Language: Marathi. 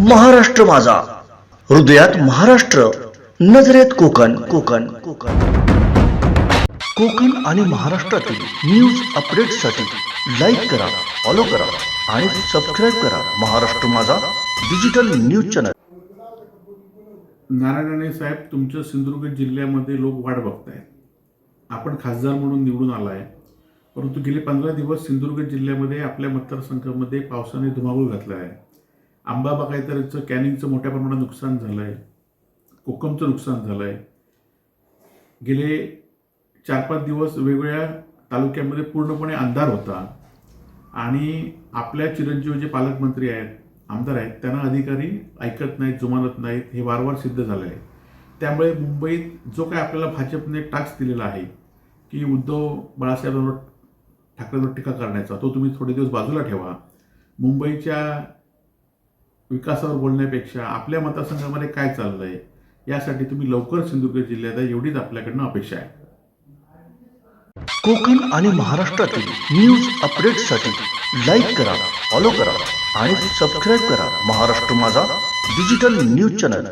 महाराष्ट्र माझा. हृदयात महाराष्ट्र नजरेत कोकण. कोकण कोकण. कोकण आणि महाराष्ट्रातील न्यूज अपडेटसाठी लाईक करा फॉलो करा आणि सबस्क्राईब करा Maharashtra Majha digital news channel Narayan Rane saheb तुमच्या सिंधुदुर्ग जिल्ह्यामध्ये लोक वाट बघताय आपण खासदार म्हणून निवडून आला आहे परंतु गेले पंधरा दिवस सिंधुदुर्ग जिल्ह्यामध्ये आपल्या मतदारसंघामध्ये पावसाने धुमाकूळ घातला आहे. आंबा बागायतचं कॅनिंगचं मोठ्या प्रमाणात नुकसान झालं आहे कोकमचं नुकसान झालं आहे गेले चार पाच दिवस वेगवेगळ्या तालुक्यामध्ये पूर्णपणे अंधार होता. आणि आपल्या चिरंजीव जे पालकमंत्री आहेत आमदार आहेत त्यांना अधिकारी ऐकत नाहीत जुमानत नाहीत हे वारंवार सिद्ध झालं आहे त्यामुळे मुंबईत जो काय आपल्याला भाजपने टास्क दिलेला आहे की उद्धव बाळासाहेबांवर ठाकरेंवर टीका करण्याचा तो तुम्ही थोडे दिवस बाजूला ठेवा. मुंबईच्या विकासावर बोलण्यापेक्षा आपल्या मतदारसंघामध्ये काय चाललं आहे यासाठी तुम्ही लवकर सिंधुदुर्ग जिल्ह्यात एवढीच आपल्याकडनं अपेक्षा आहे. कोकण आणि महाराष्ट्रातील न्यूज अपडेटसाठी लाईक करा फॉलो करा आणि सबस्क्राईब करा Maharashtra Majha digital news channel